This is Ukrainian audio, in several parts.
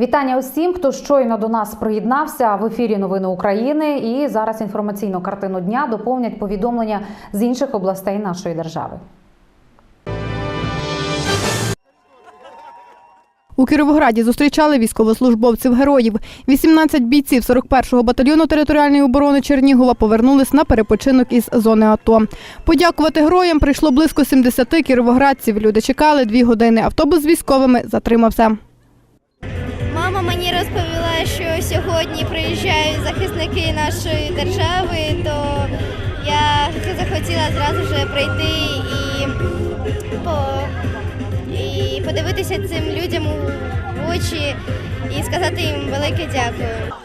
Вітання усім, хто щойно до нас приєднався в ефірі Новини України. І зараз інформаційну картину дня доповнять повідомлення з інших областей нашої держави. У Кіровограді зустрічали військовослужбовців героїв. 18 бійців 41-го батальйону територіальної оборони Чернігова повернулись на перепочинок із зони АТО. Подякувати героям прийшло близько 70 кіровоградців. Люди чекали дві години. Автобус з військовими затримався. Мама що сьогодні приїжджають захисники нашої держави, то я захотіла зразу вже прийти і, по, і подивитися цим людям у очі і сказати їм велике дякую.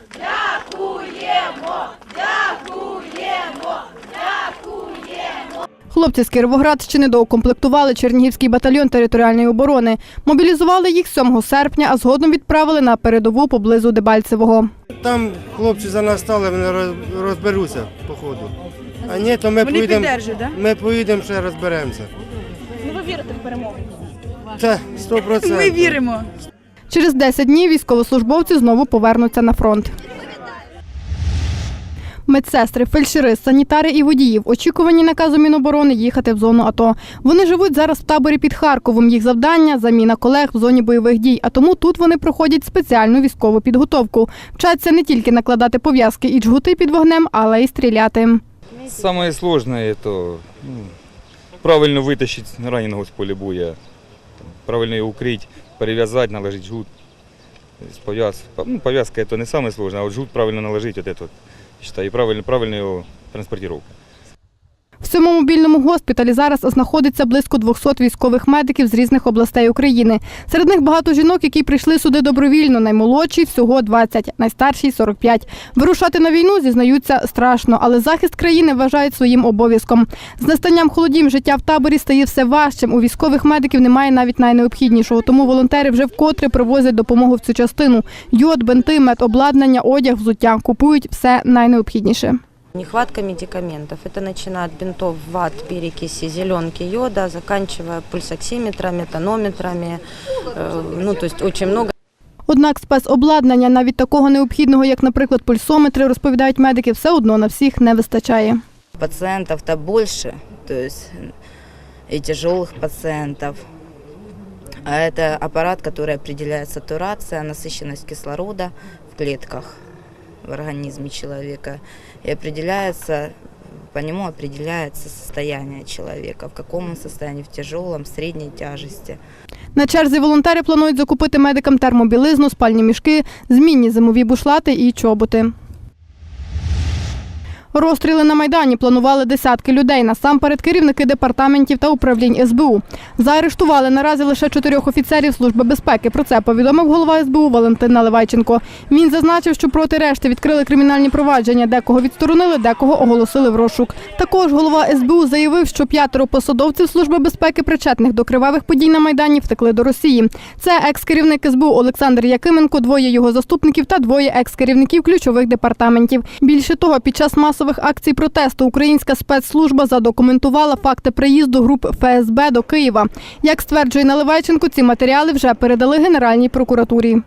Хлопці з Кіровоградщини доукомплектували Чернігівський батальйон територіальної оборони. Мобілізували їх 7 серпня, а згодом відправили на передову поблизу Дебальцевого. Там хлопці за нас стали, вони розберуться по ходу. А ні, то ми поїдемо. да? Ми поїдемо ще розберемося. Ну ви вірите в перемогу? Це 100%. Ми віримо. Через 10 днів військовослужбовці знову повернуться на фронт. Медсестри, фельдшери, санітари і водії в очікуванні наказу Міноборони їхати в зону АТО. Вони живуть зараз в таборі під Харковом. Їх завдання заміна колег в зоні бойових дій. А тому тут вони проходять спеціальну військову підготовку. Вчаться не тільки накладати пов'язки і джгути під вогнем, але й стріляти. Самое сложное это ну, правильно вытащить раненого с поля боя, там, правильно его укрыть, перевязать, наложить жгут. То есть повяз, ну, повязка это не самое сложное, а вот жгут правильно наложить, вот это вот, считаю, и правильно его транспортировка. В цьому мобільному госпіталі зараз знаходиться близько 200 військових медиків з різних областей України. Серед них багато жінок, які прийшли сюди добровільно. Наймолодші всього 20, найстарші 45. Вирушати на війну зізнаються страшно, але захист країни вважають своїм обов'язком. З настанням холодів життя в таборі стає все важчим. У військових медиків немає навіть найнеобхіднішого. Тому волонтери вже вкотре привозять допомогу в цю частину. Йод, бенти, медобладнання, одяг, взуття купують все найнеобхідніше. Нехватка медикаментов. Это начиная от бинтов, ват, перекиси, зеленки, йода, заканчивая пульсоксиметрами, тонометрами. Э, Ну, то есть очень много. Однак спецобладнання, навіть такого необхідного, як, наприклад, пульсометри, розповідають медики, все одно на всіх не вистачає. Пациентов-то больше, то есть и тяжелых пациентов. А это аппарат, который определяет сатурация, насыщенность кислорода в клетках в организме человека. И определяется, по нему определяется состояние человека, в каком он состоянии, в тяжелом, средней тяжести. На черзі волонтери планують закупити медикам термобілизну, спальні мішки, змінні зимові бушлати і чоботи. Розстріли на Майдані планували десятки людей, насамперед керівники департаментів та управлінь СБУ. Заарештували наразі лише чотирьох офіцерів Служби безпеки. Про це повідомив голова СБУ Валентин Наливайченко. Він зазначив, що проти решти відкрили кримінальні провадження, декого відсторонили, декого оголосили в розшук. Також голова СБУ заявив, що п'ятеро посадовців Служби безпеки, причетних до кривавих подій на Майдані, втекли до Росії. Це екс-керівник СБУ Олександр Якименко, двоє його заступників та двоє екс-керівників ключових департаментів. Більше того, під час масових акцій протесту українська спецслужба задокументувала факти приїзду груп ФСБ до Києва. Як стверджує Наливайченко, ці матеріали вже передали Генеральній прокуратурі.